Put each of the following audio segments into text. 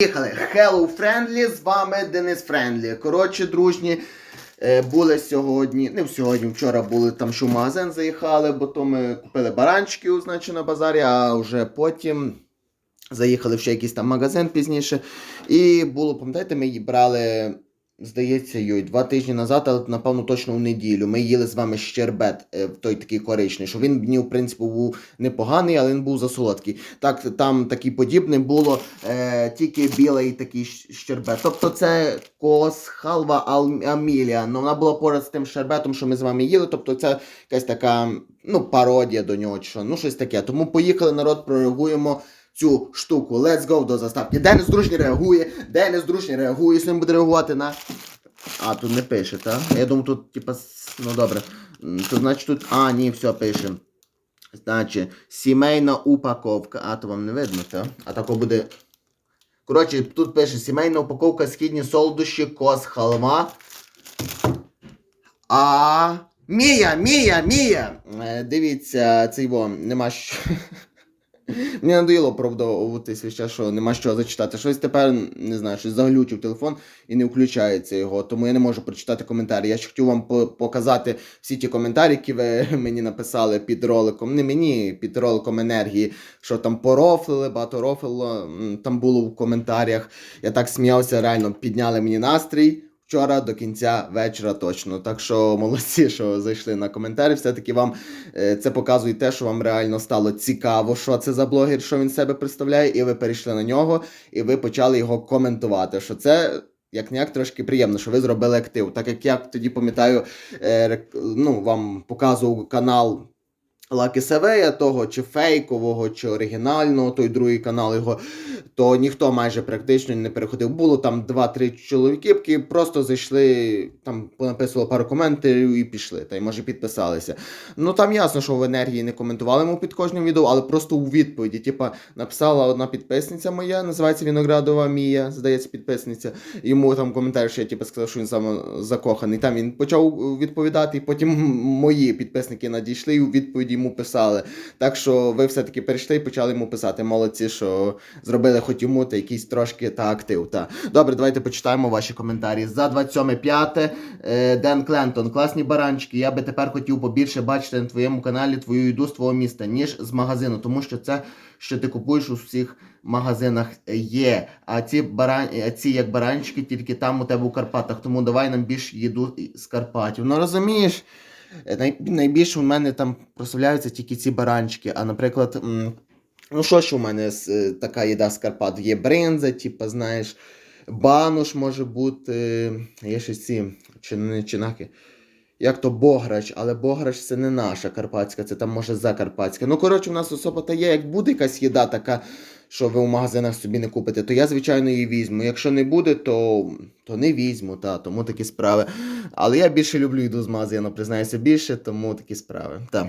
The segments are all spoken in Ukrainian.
Поїхали. Hello Friendly, з вами Денис Френдлі. Коротше, дружні, е, були сьогодні, не сьогодні, вчора були там, що в магазин заїхали, бо то ми купили баранчиків, значить, на базарі, а вже потім заїхали ще якийсь там магазин пізніше. І було, пам'ятаєте, ми її брали, здається, йой, два тижні назад, але напевно точно в неділю. Ми їли з вами щербет, е, той такий коричний, що він мені, в принципі, був непоганий, але він був засолодкий. Так, там такий подібний було е, тільки білий такий щербет. Тобто це кос, халва амілія. Ну вона була поряд з тим щербетом, що ми з вами їли. Тобто це якась така ну, пародія до нього, що, ну щось таке. Тому поїхали, народ, прореагуємо. Цю штуку. Let's go до заставки. Денис Дружній реагує, Денис Дружній реагує, сьогодні буде реагувати на. А, тут не пише, так? Я думаю, тут, типа, ну добре. Тут, значить, тут. А, ні, все пише. Значить, сімейна упаковка. А, то вам не видно, так? А тако буде. Коротше, тут пише сімейна упаковка східні солодощі, кос, халма. А. Мія, Мія, Мія! Е, Дивіться, цей во, нема що. Мені надоїло правдовуватись весь час, що нема що зачитати. Щось тепер не знаю, щось заглючив телефон і не включається його, тому я не можу прочитати коментарі. Я ще хотів вам показати всі ті коментарі, які ви мені написали під роликом. Не мені, під роликом енергії, що там порофлили, багато рофлило. Там було в коментарях. Я так сміявся, реально підняли мені настрій. Вчора до кінця вечора точно. Так що молодці, що зайшли на коментарі. Все-таки вам е, це показує те, що вам реально стало цікаво, що це за блогер, що він себе представляє, і ви перейшли на нього, і ви почали його коментувати. Що це. Як ніяк трошки приємно, що ви зробили актив. Так як я тоді пам'ятаю, е, ну, вам показував канал Лаки Севея, того чи фейкового, чи оригінального, той другий канал його, то ніхто майже практично не переходив. Було там 2-3 чоловіки, які просто зайшли, там понаписували пару коментарів і пішли, та й може підписалися. Ну там ясно, що в енергії не коментували йому під кожним відео, але просто у відповіді. Типа написала одна підписниця моя, називається Віноградова Мія, здається, підписниця. Йому там коментар, що я типу, сказав, що він саме закоханий. Там він почав відповідати, і потім мої підписники надійшли і у відповіді йому писали. Так що ви все-таки перейшли і почали йому писати. Молодці, що зробили хоч йому та якийсь трошки та актив. Та. Добре, давайте почитаємо ваші коментарі. За 27.5. Е, Ден Клентон, класні баранчики. Я би тепер хотів побільше бачити на твоєму каналі твою їду з твого міста, ніж з магазину, тому що це, що ти купуєш у всіх магазинах е, є. А ці баран... а ці як баранчики, тільки там у тебе у Карпатах. Тому давай нам більш їду з Карпатів. Ну розумієш? Е, Най... Найбільше у мене там прославляються тільки ці баранчики. А наприклад, ну що ж у мене е, така їда з Карпат? Є бринза, типу, знаєш, бануш може бути, є ще ці чи не чинаки. Як то Бограч, але Бограч це не наша карпатська, це там може закарпатська. Ну, коротше, у нас особа та є, як буде якась їда така, що ви у магазинах собі не купите, то я, звичайно, її візьму. Якщо не буде, то, то не візьму, та, тому такі справи. Але я більше люблю їду з магазину, признаюся більше, тому такі справи. Так.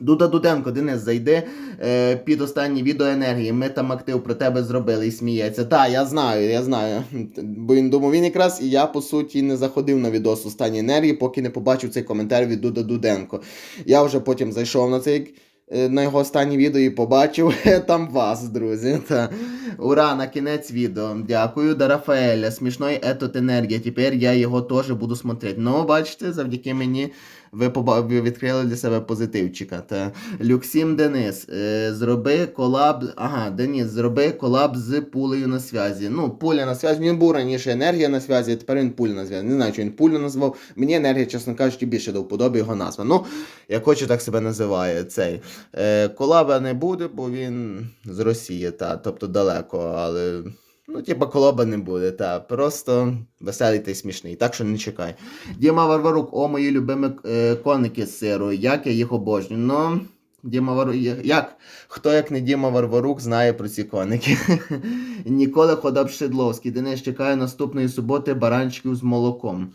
Дуда Дуденко, Денис, зайди е, під останнє відео енергії. Ми там актив про тебе зробили і сміється. Так, я знаю, я знаю. Бо він думав, він якраз і я по суті не заходив на відос останній енергії, поки не побачив цей коментар від Дуда Дуденко. Я вже потім зайшов на цей. Е, На його останнє відео і побачив там вас, друзі. Та. Ура, на кінець відео. Дякую, до Рафаеля. Смішної етот енергія. Тепер я його теж буду смотрети. Ну, бачите, завдяки мені ви, ви відкрили для себе позитивчика. Та. Люксім Денис, е, зроби колаб. Ага, Денис, зроби колаб з пулею на зв'язі. Ну, пуля на зв'язі. Він був раніше енергія на зв'язі, тепер він пуля на зв'язі. Не знаю, чи він пулю назвав. Мені енергія, чесно кажучи, більше до вподоби його назва. Ну, як хоче, так себе називає цей. Е, колаба не буде, бо він з Росії, та, тобто далеко, але. Ну, типа, колоба не буде, та просто веселий та й смішний, так що не чекай. Діма Варварук, о, мої любимі е, коники з сиру, як я їх обожнюю. Ну, Діма Варварук, як? Хто, як не Діма Варварук, знає про ці коники. Ніколи Ходап Шедловський. Денис чекає наступної суботи баранчиків з молоком.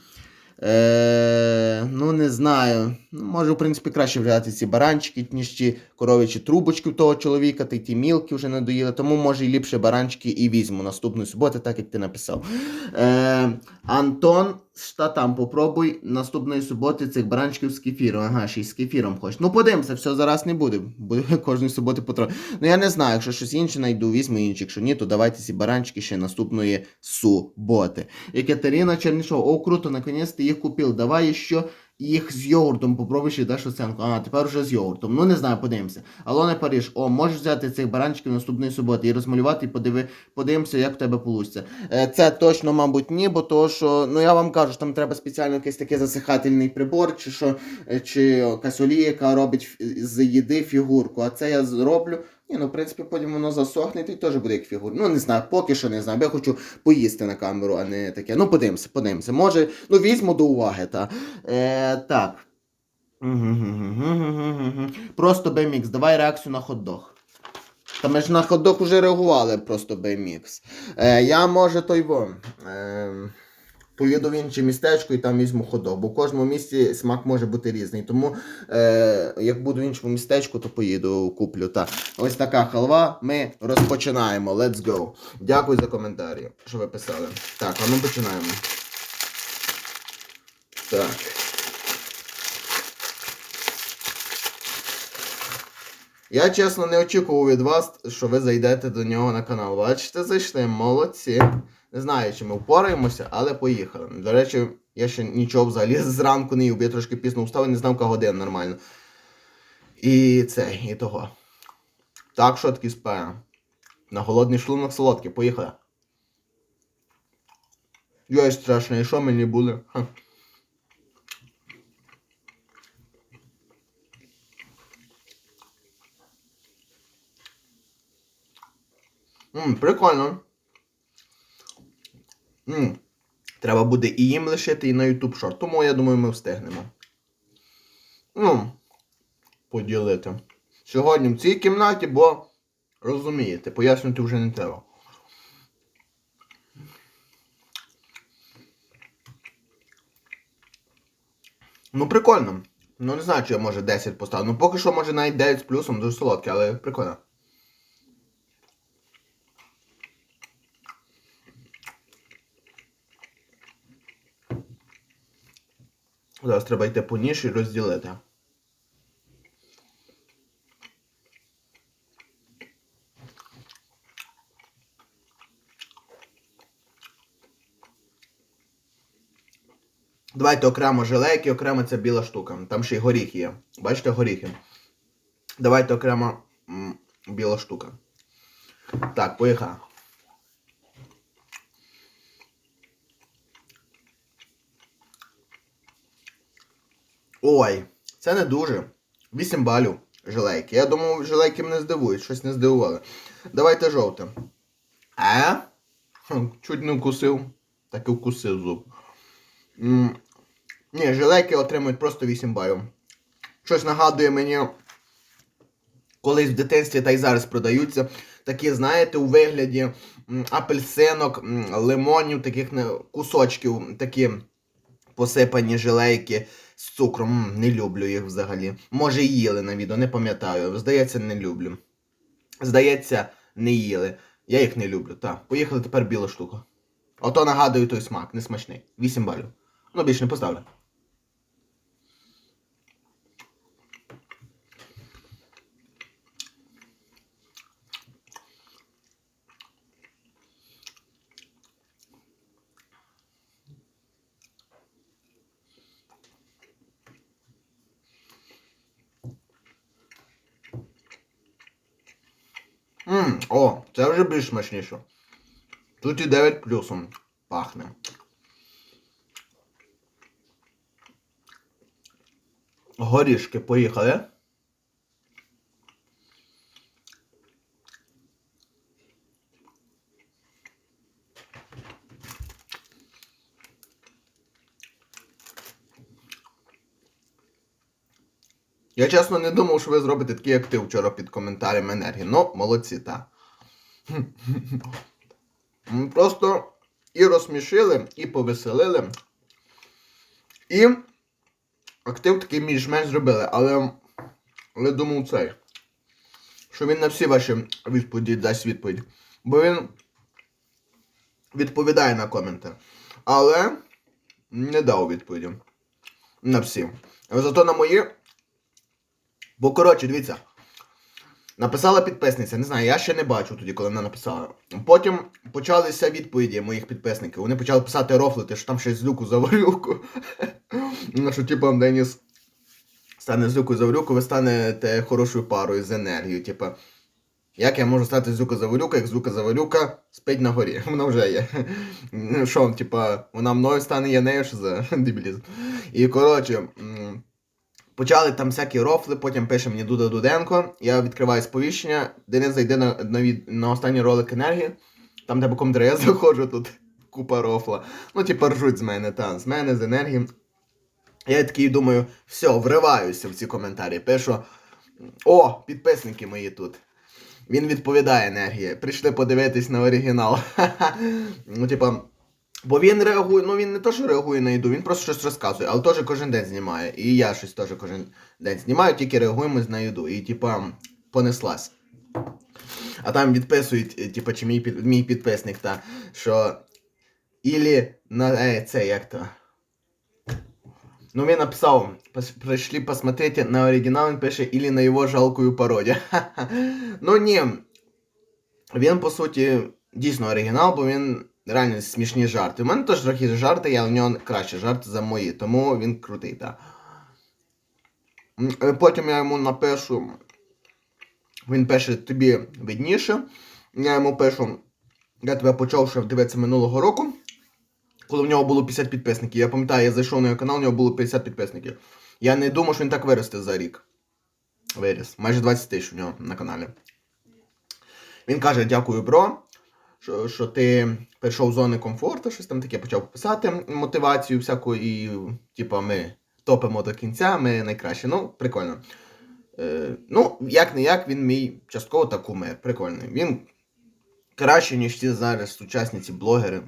Е, ну, не знаю. Ну, може, в принципі, краще взяти ці баранчики, ніж ті коровичі трубочки в того чоловіка, та й ті мілки вже надоїли. Тому, може, і ліпше баранчики і візьму наступної суботи, так як ти написав. Е, Антон, та там попробуй наступної суботи цих баранчиків з кефіром. Ага, ще й з кефіром хочеш. Ну, подивимося, все зараз не буде. Буде кожної суботи потрохи. Ну, я не знаю, якщо щось інше знайду, візьму інші. Якщо ні, то давайте ці баранчики ще наступної суботи. Екатерина Чернішова, о, круто, наконець ти їх купив. Давай ще їх з йогуртом попробуєш і даш оценку. А, тепер вже з йогуртом. Ну не знаю, подивимося. Алона Париж, о, можеш взяти цих баранчиків наступної суботи і розмалювати, і подиви, подивимося, як в тебе вийде. Це точно, мабуть, ні, бо то, що, ну я вам кажу, що там треба спеціально якийсь такий засихательний прибор, чи що, е, чи якась олія, яка робить з їди фігурку. А це я зроблю. Ні, ну в принципі, потім воно засохне, і теж буде як фігур. Ну не знаю, поки що не знаю. Бо я хочу поїсти на камеру, а не таке. Ну, подивимося, подивимося. Може, ну візьму до уваги, та. Е, так. Просто BMX, давай реакцію на хот-дог. Та ми ж на хот-дог уже реагували просто BMX. Е, я може той во. Е, поїду в інше містечко і там візьму ходок, бо в кожному місці смак може бути різний. Тому е, як буду в іншому містечку, то поїду куплю. Та. Ось така халва. Ми розпочинаємо. Let's go. Дякую за коментарі, що ви писали. Так, а ми починаємо. Так. Я чесно не очікував від вас, що ви зайдете до нього на канал. Бачите, зайшли, молодці. Не знаю, чи ми впораємося, але поїхали. До речі, я ще нічого взагалі зранку не їв, я трошки пізно встав і не знав, яка година нормально. І це, і того. Так, що таки спає. На голодний шлунок солодкий, поїхали. Йой, страшно, і що мені буде? Ха. Мм, прикольно. Мм. Треба буде і їм лишити, і на YouTube шорт. Тому я думаю, ми встигнемо. Ну, поділити. Сьогодні в цій кімнаті, бо розумієте, пояснювати вже не треба. Ну, прикольно. Ну, не знаю, чи я може 10 поставлю. Ну, поки що, може навіть 9 з плюсом, дуже солодке, але прикольно. Зараз треба йти по ніші і розділити. Давайте окремо жилейки, окремо це біла штука. Там ще й горіх є. Бачите, горіхи. Давайте окремо м, біла штука. Так, поїхали. Ой, це не дуже. 8 балів жилейки. Я думав, жилейки мене здивують, щось не здивували. Давайте жовте. Е? Чуть не вкусив. Так і вкусив зуб. М, Ні, жилейки отримують просто 8 балів. Щось нагадує мені. Колись в дитинстві та й зараз продаються. Такі, знаєте, у вигляді апельсинок, лимонів, таких кусочків, такі посипані жилейки з цукром. Не люблю їх взагалі. Може, їли на відео, не пам'ятаю. Здається, не люблю. Здається, не їли. Я їх не люблю. Так, поїхали тепер біла штука. Ото нагадую той смак, несмачний. 8 балів. Ну, більше не поставлю. Мм, о, це вже більш смачніше. Тут і 9 плюсом пахне. Горішки поїхали. Я чесно не думав, що ви зробите такий актив вчора під коментарем енергії. Ну, молодці, так. Просто і розсмішили, і повеселили. І актив такий більш-менш зробили, але, але думав цей. Що він на всі ваші відповіді дасть відповідь. Бо він відповідає на коменти. Але не дав відповіді. На всі. Зато на мої. Бо коротше, дивіться. Написала підписниця, не знаю, я ще не бачу тоді, коли вона написала. Потім почалися відповіді моїх підписників. Вони почали писати рофлити, що там щось з люку заварюку. Що типу Деніс стане з люку заварюку, ви станете хорошою парою з енергією. Типу, як я можу стати з люка заварюка, як з заварюка спить на горі. Вона вже є. Що, типа, вона мною стане, я нею, що за дебілізм. І коротше. Почали там всякі рофли, потім пише мені Дуда Дуденко. Я відкриваю сповіщення. Денис зайде на, на, на останній ролик енергії. Там, де боком я заходжу, тут купа рофла. Ну, типа ржуть з мене, та, з мене, з енергії. Я такий думаю, все, вриваюся в ці коментарі. Пишу: О, підписники мої тут. Він відповідає енергії. Прийшли подивитись на оригінал. ну, типа. Бо він реагує, ну він не то, що реагує на їду, він просто щось розказує, але теж кожен день знімає. І я щось теж кожен день знімаю, тільки реагуємо на їду. І типа понеслась. А там відписують, е, типа, чи мій, під- мій підписник, та, що. Ілі на е, це як то. Ну, він написав, прийшли посмотрите на оригінал, він пише, ілі на його жалкою пародію. ну ні. Він, по суті, дійсно оригінал, бо він реально смішні жарти. У мене теж трохи жарти, але в нього краще жарти за мої, тому він крутий, так. Е, Потім я йому напишу. Він пише тобі видніше. Я йому пишу. Я тебе почав ще дивитися минулого року, коли в нього було 50 підписників. Я пам'ятаю, я зайшов на його канал, у нього було 50 підписників. Я не думав, що він так виросте за рік. Виріс. Майже 20 тисяч у нього на каналі. Він каже: дякую, бро, що, що ти прийшов з зони комфорту, щось там таке почав писати мотивацію всяку, і типа ми топимо до кінця, ми найкраще. Ну, прикольно. Е, ну, як не як, він мій частково та кумир. Прикольний. Він краще, ніж ті зараз сучасні ці блогери.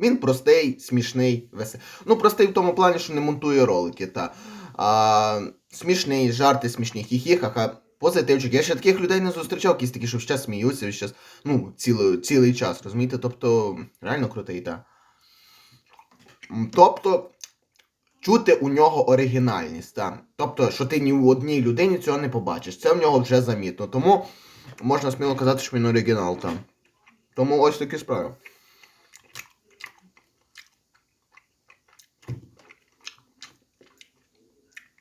Він простий, смішний, веселий. Ну, простий в тому плані, що не монтує ролики, та. А, смішний, жарти смішні, хі-хі-ха-ха. Позитивчик. Я ще таких людей не зустрічав, якісь такі, що зараз сміються, зараз, ну, цілий, цілий час, розумієте? Тобто, реально крутий, та. Тобто, чути у нього оригінальність, та. Тобто, що ти ні у одній людині цього не побачиш. Це в нього вже замітно. Тому можна сміло казати, що він оригінал там. Тому ось такі справи.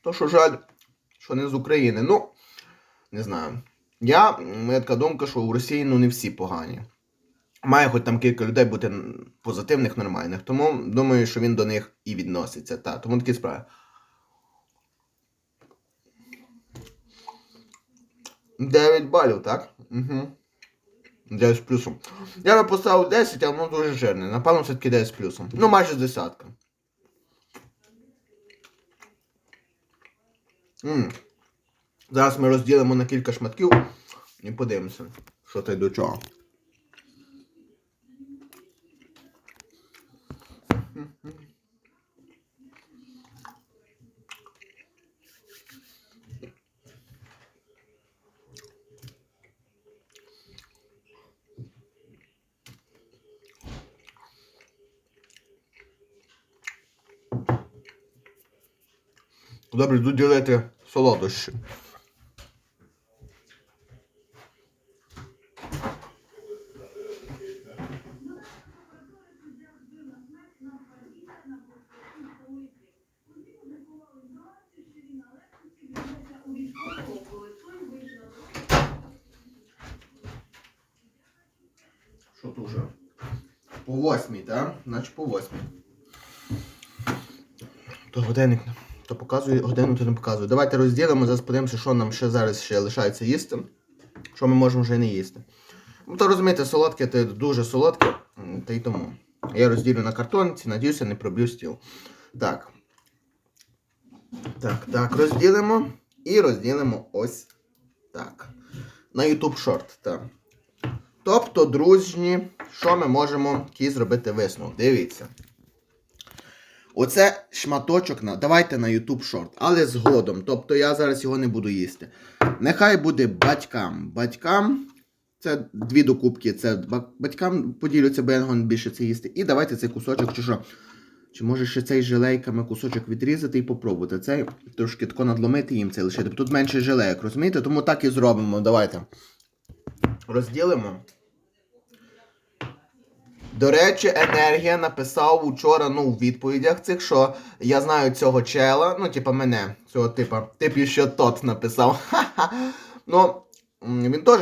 То, що жаль, що не з України. Ну, не знаю. Я, моя така думка, що у Росії ну не всі погані. Має хоч там кілька людей бути позитивних, нормальних. Тому думаю, що він до них і відноситься. Та, тому такі справи. Дев'ять балів, так? Угу. 9 з плюсом. Я би поставив 10, але воно дуже жирне. Напевно, все-таки 9 з плюсом. Ну, майже з десятка. М. Зараз ми розділимо на кілька шматків і подивимося, що й до чого. Добре, йду ділити солодощі. Що тут уже? По восьмій, так? Восьмій. То годинник то показує, годину то не показує. Давайте розділимо, зараз подивимося, що нам ще зараз ще лишається їсти. Що ми можемо вже не їсти. Ну, то розумієте, солодке це дуже солодке, та й тому. Я розділю на картонці, надіюся, не проб'ю стіл. Так. Так, так, розділимо. І розділимо ось так. На YouTube Short, так. Тобто, дружні, що ми можемо який зробити висновок? Дивіться. Оце шматочок на. Давайте на YouTube шорт, але згодом. Тобто я зараз його не буду їсти. Нехай буде батькам. Батькам. Це дві докупки. Це батькам бо я не більше це їсти. І давайте цей кусочок, чи що. Чи може ще цей желейками кусочок відрізати і попробувати. Цей трошки тако надломити їм це лишити. Тут менше желейок, розумієте? Тому так і зробимо. Давайте. Розділимо. До речі, енергія написав учора, ну, в відповідях цих, що я знаю цього чела, ну, типа мене, цього типа, тип і що тот написав. Ха-ха. Ну, він теж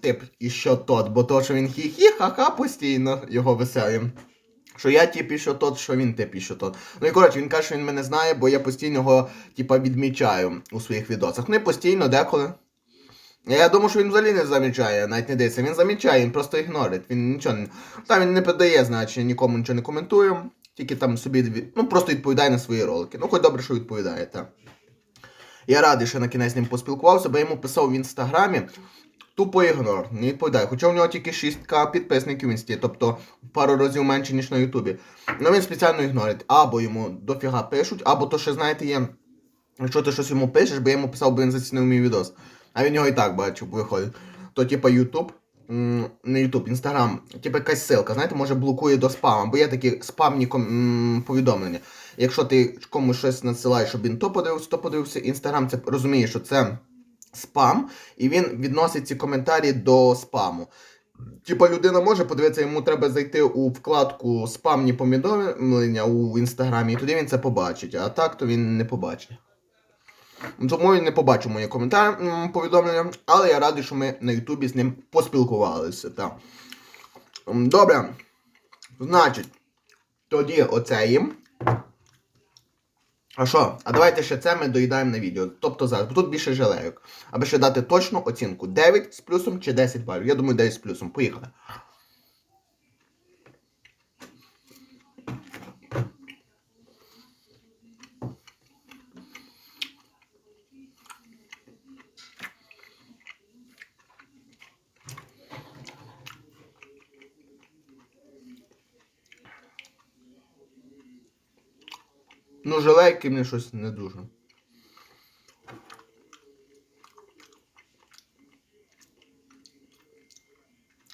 тип і що тот, бо то, що він хі-хі, ха-ха постійно його веселі. Що я тип і що тот, що він тип і що тот. Ну і коротше, він каже, що він мене знає, бо я постійно його, типа, відмічаю у своїх відосах. Ну і постійно, деколи. Я думаю, що він взагалі не замічає, навіть не дивиться. Він замічає, він просто ігнорить. Він нічого. Там він не подає, значить, нікому нічого не коментує. Тільки там собі ну, просто відповідає на свої ролики. Ну, хоч добре, що відповідає, так. Я радий, що на кінець з ним поспілкувався, бо я йому писав в інстаграмі. Тупо ігнор, не відповідає. Хоча у нього тільки 6к підписників в інсті, тобто пару разів менше, ніж на Ютубі. Ну він спеціально ігнорить. Або йому дофіга пишуть, або то ще, знаєте, є. Якщо ти щось йому пишеш, бо я йому писав, бо він зацінив мій відос. А він його і так бачив, виходить. То, типа, Ютуб, не Ютуб, Інстаграм, типа якась ссылка, знаєте, може блокує до спаму, бо є такі спамні ком- повідомлення. Якщо ти комусь щось надсилаєш, щоб він то подивився, то подивився, Інстаграм це розуміє, що це спам, і він відносить ці коментарі до спаму. Типа людина може подивитися, йому треба зайти у вкладку спамні повідомлення у інстаграмі, і тоді він це побачить. А так то він не побачить. Тому він не побачив мої коментарі повідомлення, але я радий, що ми на Ютубі з ним поспілкувалися. Так. Добре. Значить, тоді оце їм. А що? А давайте ще це ми доїдаємо на відео. Тобто зараз, бо тут більше желейок. Аби ще дати точну оцінку. 9 з плюсом чи 10 балів. Я думаю, 9 з плюсом. Поїхали. Ну, желейки мені щось не дуже.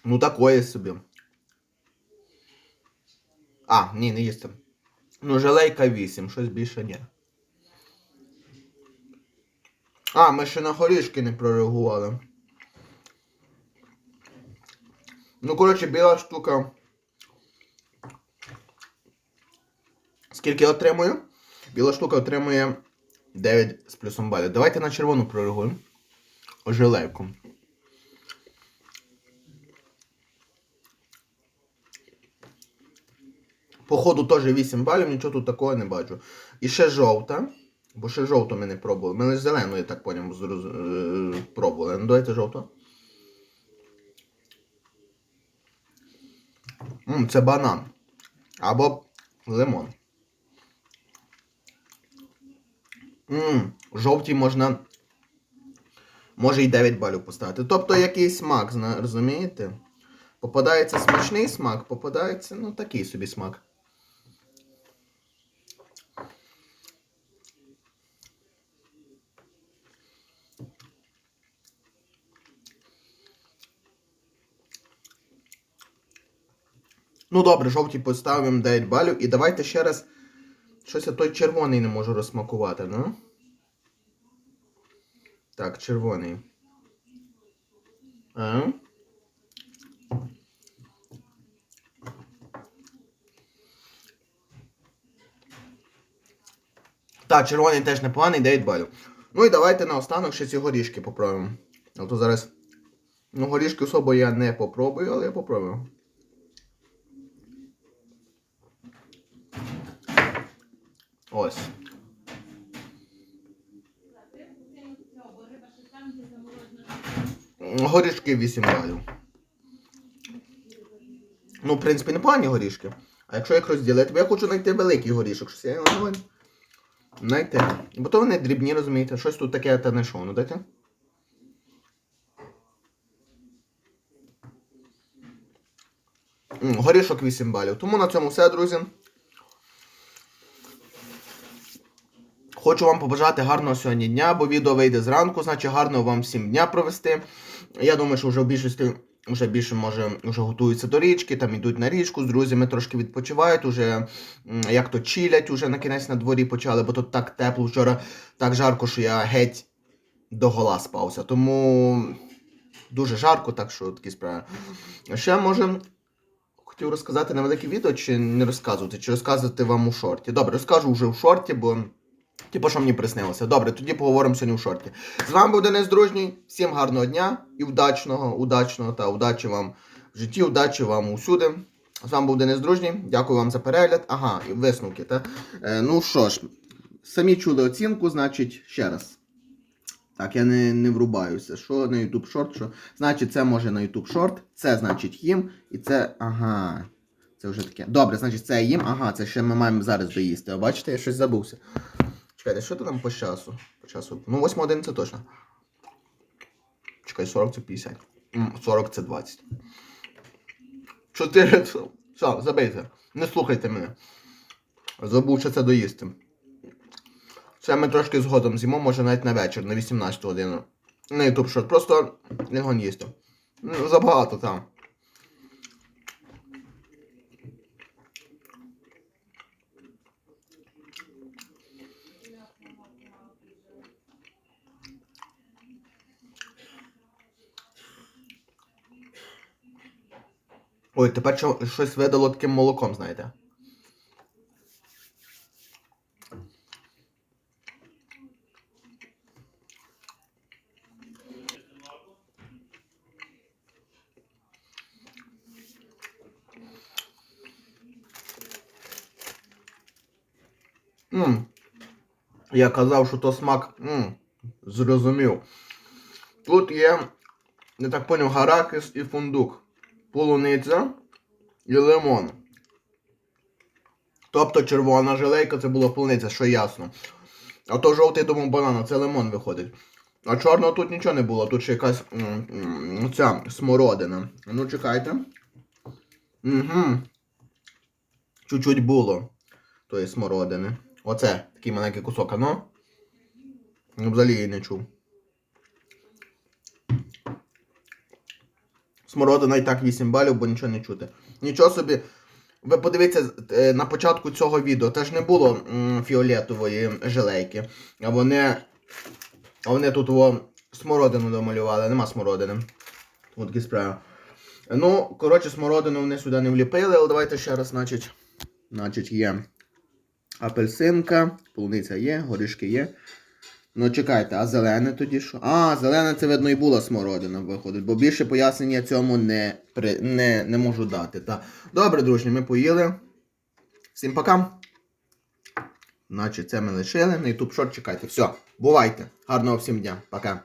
Ну, такое собі. А, ні, не їсти. Ну, желейка 8, щось більше ні. А, ми ще на горішки не прореагували. Ну, коротше, біла штука. Скільки отримую? Біла штука отримує 9 з плюсом балів. Давайте на червону прореагуємо. Желейку. Походу теж 8 балів, нічого тут такого не бачу. І ще жовта. Бо ще жовту ми не пробували. Ми лише зелену, я так поняв, е, пробували. Ну давайте жовту. М, це банан. Або лимон. Ммм, жовтій можна. Може і 9 балів поставити. Тобто якийсь смак, розумієте? Попадається смачний смак, попадається, ну, такий собі смак. Ну добре, жовтій поставимо 9 балів. І давайте ще раз. Щось я той червоний не можу розсмакувати, ну? Так, червоний. А? Так, червоний теж непоганий, 9 балів. Ну і давайте наостанок ще ці горішки попробуємо. А то зараз. Ну, горішки особо я не попробую, але я попробую. Ось. Горішки 8 балів. Ну, в принципі, непогані горішки. А якщо їх розділити, бо я хочу знайти великий горішок, щось я не можу знайти. Бо то вони дрібні, розумієте, щось тут таке та не шо, ну дайте. Горішок 8 балів. Тому на цьому все, друзі. Хочу вам побажати гарного сьогодні дня, бо відео вийде зранку, значить гарного вам всім дня провести. Я думаю, що вже в більшості вже більше може вже готуються до річки, там йдуть на річку, з друзями трошки відпочивають, уже як то чилять, уже на кінець на дворі почали, бо тут так тепло вчора, так жарко, що я геть до гола спався. Тому дуже жарко, так що такі справи. Ще може хотів розказати невелике відео, чи не розказувати, чи розказувати вам у шорті. Добре, розкажу вже у шорті, бо. Типу, що мені приснилося. Добре, тоді поговоримо сьогодні у шорті. З вами був Денис Дружній. Всім гарного дня і удачного, удачного та удачі вам в житті, удачі вам усюди. З вами був Денис Дружній. Дякую вам за перегляд. Ага, і висновки, та? Е, ну що ж, самі чули оцінку, значить, ще раз. Так, я не, не врубаюся. Що на YouTube Short, що. Значить, це може на YouTube Short, це значить їм, і це. Ага. Це вже таке. Добре, значить, це їм. Ага, це ще ми маємо зараз доїсти. А бачите, я щось забувся. Чекайте, що то там по часу? По часу. Ну, 8 годин це точно. Чекай, 40 це 50. 40 це 20. 4 це. Все, забийте. Не слухайте мене. Забув ще це доїсти. Це ми трошки згодом з'їмо, може навіть на вечір, на 18 годину. На YouTube шорт. Просто не гон їсти. Ну, забагато там. Ой, тепер що- щось видало таким молоком, знаєте. Мм. Я казав, що то смак. Мм. Зрозумів. Тут є, я так поняв, гаракис і фундук. Полуниця і лимон. Тобто червона желейка це була полуниця, що ясно. А то жовтий думав банан, це лимон виходить. А чорного тут нічого не було, тут ще якась ця смородина. Ну чекайте. Угу. Чуть-чуть було тої смородини. Оце такий маленький кусок, а ну. Ну, Взагалі її не чув. Смородина і так 8 балів, бо нічого не чути. Нічого собі. Ви подивіться е, на початку цього відео, теж не було фіолетової жилейки. А вони. А вони тут во, смородину домалювали, нема смородини. От такі справи. Ну, коротше, смородину вони сюди не вліпили, але давайте ще раз, значить. Значить, є апельсинка, полуниця є, горішки є. Ну чекайте, а зелене тоді що? А, зелене це видно і була смородина виходить, бо більше пояснення цьому не, при... не, не можу дати. Та. Добре, дружні, ми поїли. Всім пока. Значить, це ми лишили. На YouTube шорт чекайте. Все, бувайте. Гарного всім дня. Пока.